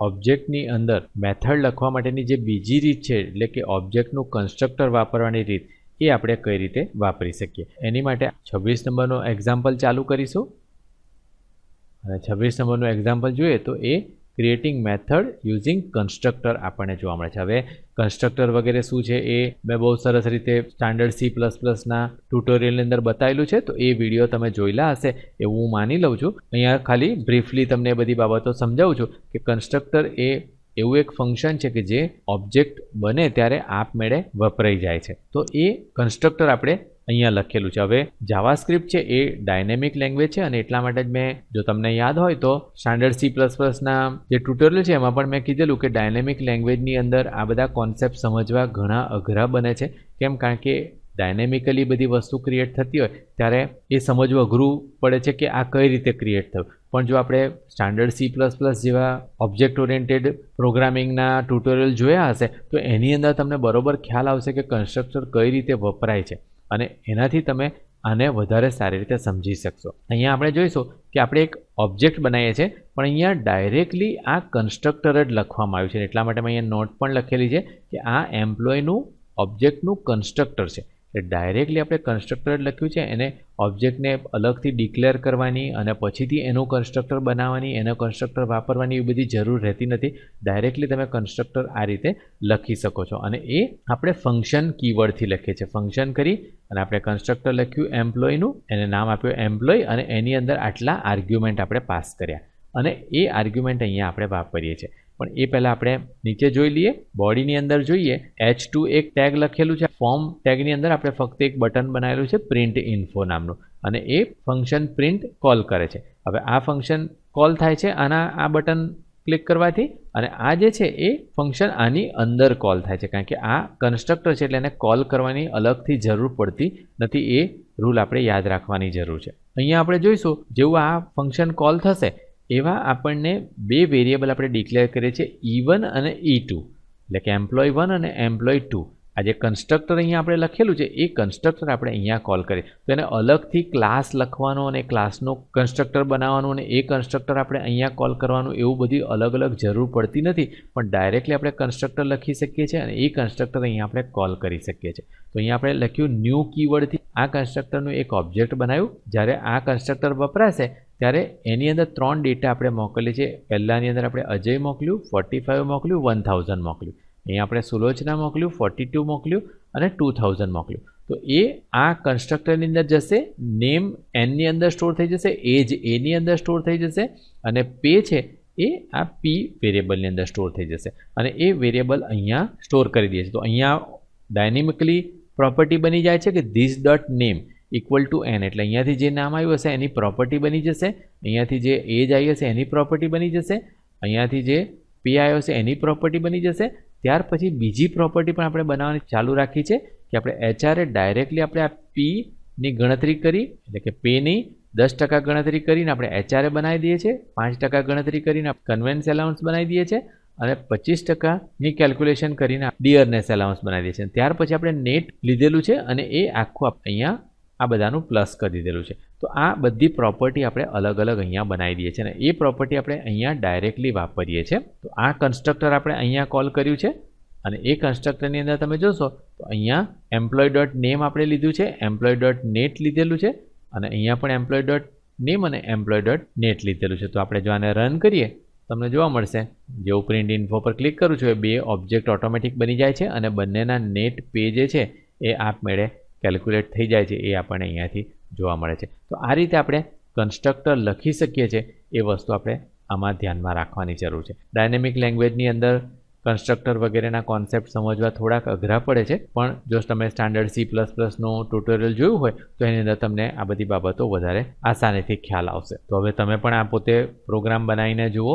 ઓબ્જેક્ટની અંદર મેથડ લખવા માટેની જે બીજી રીત છે, એટલે કે ઓબ્જેક્ટનું કન્સ્ટ્રક્ટર વાપરવાની રીત, એ આપણે કઈ રીતે વાપરી શકીએ? એની માટે છવ્વીસ નંબરનો એક્ઝામ્પલ ચાલુ કરીશું. અને છવ્વીસ નંબરનું એક્ઝામ્પલ જોઈએ તો એ ક્રિએટિંગ મેથડ યુઝિંગ કન્સ્ટ્રક્ટર આપણને જોવા મળે છે. હવે કન્સ્ટ્રક્ટર વગેરે શું છે એ મેં બહુ સરસ રીતે સ્ટાન્ડર્ડ સી પ્લસ પ્લસના ટ્યુટોરિયલની અંદર બતાવેલું છે. તો એ વીડિયો તમે જોયેલા હશે એવું હું માની લઉં છું. અહીંયા ખાલી બ્રીફલી તમને એ બધી બાબતો સમજાવું છું કે કન્સ્ટ્રક્ટર એ એવું એક ફંક્શન છે કે જે ઓબ્જેક્ટ બને ત્યારે આપમેળે વપરાઈ જાય છે. તો એ કન્સ્ટ્રક્ટર આપણે અહીંયા લખેલું છે. હવે જાવાસ્ક્રિપ્ટ છે એ ડાયનેમિક લેંગ્વેજ છે અને એટલા માટે જ મેં, જો તમને યાદ હોય તો સ્ટાન્ડર્ડ સી પ્લસ પ્લસના જે ટ્યુટોરિયલ છે એમાં પણ મેં કીધેલું કે ડાયનેમિક લેંગ્વેજની અંદર આ બધા કોન્સેપ્ટ સમજવા ઘણા અઘરા બને છે. કેમ? કારણ કે ડાયનેમિકલી બધી વસ્તુ ક્રિએટ થતી હોય ત્યારે એ સમજવું અઘરું પડે છે કે આ કઈ રીતે ક્રિએટ થયું. પણ જો આપણે સ્ટાન્ડર્ડ સી પ્લસ પ્લસ જેવા ઓબ્જેક્ટ ઓરિએન્ટેડ પ્રોગ્રામિંગના ટ્યુટોરિયલ જોયા હશે, તો એની અંદર તમને બરોબર ખ્યાલ આવશે કે કન્સ્ટ્રક્ટર કઈ રીતે વપરાય છે. અને એનાથી તમે આને વધારે સારી રીતે સમજી શકશો. અહીંયા આપણે જોઈશું કે આપણે એક ઓબ્જેક્ટ બનાવીએ છીએ, પણ અહીંયા ડાયરેક્ટલી આ કન્સ્ટ્રક્ટર જ લખવામાં આવ્યું છે. એટલા માટે મેં અહીંયા નોટ પણ લખેલી છે કે આ એમ્પ્લોયનું ઓબ્જેક્ટનું કન્સ્ટ્રક્ટર છે. એટલે ડાયરેક્ટલી આપણે કન્સ્ટ્રક્ટર લખ્યું છે, એને ઓબ્જેક્ટને અલગથી ડિક્લેર કરવાની અને પછીથી એનું કન્સ્ટ્રક્ટર બનાવવાની, એનો કન્સ્ટ્રક્ટર વાપરવાની એવી બધી જરૂર રહેતી નથી. ડાયરેક્ટલી તમે કન્સ્ટ્રક્ટર આ રીતે લખી શકો છો. અને એ આપણે ફંક્શન કીવર્ડથી લખીએ છીએ. ફંક્શન કરી અને આપણે કન્સ્ટ્રક્ટર લખ્યું એમ્પ્લોયનું એને નામ આપ્યું એમ્પ્લોય અને એની અંદર આટલા આર્ગ્યુમેન્ટ આપણે પાસ કર્યા. અને એ આર્ગ્યુમેન્ટ અહીંયા આપણે વાપરીએ છીએ. પણ એ પહેલાં આપણે નીચે જોઈ લઈએ, બોડીની અંદર જોઈએ એચ ટુ એક ટેગ લખેલું છે. ફોર્મ ટેગની અંદર આપણે ફક્ત એક બટન બનાવેલું છે પ્રિન્ટ ઇન્ફો નામનું. અને એ ફંક્શન પ્રિન્ટ કોલ કરે છે. હવે આ ફંક્શન કોલ થાય છે આના આ બટન ક્લિક કરવાથી અને આ જે છે એ ફંક્શન આની અંદર કોલ થાય છે. કારણ કે આ કન્સ્ટ્રક્ટર છે એટલે એને કોલ કરવાની અલગથી જરૂર પડતી નથી, એ રૂલ આપણે યાદ રાખવાની જરૂર છે. અહીંયા આપણે જોઈશું, જેવું આ ફંક્શન કોલ થશે એવા આપણને બે વેરિયેબલ આપણે ડિક્લેર કરીએ છીએ ઈ વન અને ઈ ટુ એટલે કે એમ્પ્લોય વન અને એમ્પ્લોય ટુ આ જે કન્સ્ટ્રક્ટર અહીંયા આપણે લખેલું છે, એ કન્સ્ટ્રક્ટર આપણે અહીંયા કોલ કરીએ. તો એને અલગથી ક્લાસ લખવાનો અને ક્લાસનો કન્સ્ટ્રક્ટર બનાવવાનું અને એ કન્સ્ટ્રક્ટર આપણે અહીંયા કોલ કરવાનું, એવું બધી અલગ અલગ જરૂર પડતી નથી. પણ ડાયરેક્ટલી આપણે કન્સ્ટ્રક્ટર લખી શકીએ છીએ અને એ કન્સ્ટ્રક્ટર અહીંયા આપણે કોલ કરી શકીએ છીએ. તો અહીંયા આપણે લખ્યું ન્યૂ કીવર્ડથી આ કન્સ્ટ્રક્ટરનું એક ઓબ્જેક્ટ બનાવ્યું. જ્યારે આ કન્સ્ટ્રક્ટર વપરાશે, ત્યારે એની અંદર ત્રણ ડેટા આપણે મોકલીએ છીએ. પહેલાંની અંદર આપણે અજય મોકલ્યું ફોર્ટી ફાઇવ મોકલ્યું વન થાઉઝન્ડ મોકલ્યું. અહીંયા આપણે સુલોચના મોકલ્યું ફોર્ટી ટુ મોકલ્યું અને ટુ થાઉઝન્ડ મોકલ્યું. તો એ આ કન્સ્ટ્રક્ટરની અંદર જશે નેમ એનની અંદર સ્ટોર થઈ જશે એજ એની અંદર સ્ટોર થઈ જશે અને પે છે એ આ પી વેરિયેબલની અંદર સ્ટોર થઈ જશે. અને એ વેરિયેબલ અહીંયા સ્ટોર કરી દઈએ છે તો અહીંયા ડાયનેમિકલી પ્રોપર્ટી બની જાય છે કે this dot name equal to N એટલે અહીંયાથી જે નામ આવ્યું હશે એની પ્રોપર્ટી બની જશે, અહીંયાથી જે એજ આવી હશે એની પ્રોપર્ટી બની જશે, અહીંયાથી જે પી આવ્યો છે એની પ્રોપર્ટી બની જશે ત્યાર પછી બીજી પ્રોપર્ટી પણ આપણે બનાવવાની ચાલુ રાખી છે કે આપણે એચઆરએ ડાયરેક્ટલી આપણે આ પીની ગણતરી કરી, એટલે કે પેની દસ ટકા ગણતરી કરીને આપણે એચઆરએ બનાવી દઈએ છીએ, પાંચ ટકા ગણતરી કરીને કન્વેન્સ એલાઉન્સ બનાવી દઈએ છીએ, અને પચીસ ટકાની કેલ્ક્યુલેશન કરીને ડિયરનેસ એલાઉન્સ બનાવી દઈએ છીએ. ત્યાર પછી આપણે નેટ લીધેલું છે અને એ આખું અહીંયા આ બધાનું પ્લસ કરી દીધેલું છે. તો આ બધી પ્રોપર્ટી આપણે અલગ અલગ અહીંયા બનાવી દઈએ છીએ અને એ પ્રોપર્ટી આપણે અહીંયા ડાયરેક્ટલી વાપરીએ છીએ. તો આ કન્સ્ટ્રક્ટર આપણે અહીંયા કોલ કર્યું છે અને એ કન્સ્ટ્રક્ટરની અંદર તમે જોશો તો અહીંયા એમ્પ્લોય ડોટ નેમ આપણે લીધું છે એમ્પ્લોય ડોટ નેટ લીધેલું છે અને અહીંયા પણ એમ્પ્લોય ડોટ નેમ અને એમ્પ્લોય ડોટ નેટ લીધેલું છે. તો આપણે જો આને રન કરીએ, તમને જોવા મળશે. જેવું પ્રિન્ટ ઇન્ફો પર ક્લિક કરું છું, એ બે ઓબ્જેક્ટ ઓટોમેટિક બની જાય છે અને બંનેના નેટ પે જે છે, એ આપમેળે કેલ્ક્યુલેટ થઈ જાય છે એ આપણને અહીંયાથી જોવા મળે છે. તો આ રીતે આપણે કન્સ્ટ્રક્ટર લખી શકીએ છીએ એ વસ્તુ આપણે આમાં ધ્યાનમાં રાખવાની જરૂર છે. ડાયનેમિક લેંગ્વેજની અંદર કન્સ્ટ્રક્ટર વગેરેના કોન્સેપ્ટ સમજવા થોડાક અઘરા પડે છે, પણ જો તમે સ્ટાન્ડર્ડ સી પ્લસ પ્લસનું ટ્યુટોરિયલ જોયું હોય, તો એની અંદર તમને આ બધી બાબતો વધારે આસાનીથી ખ્યાલ આવશે. તો હવે તમે પણ આ પોતે પ્રોગ્રામ બનાવીને જુઓ.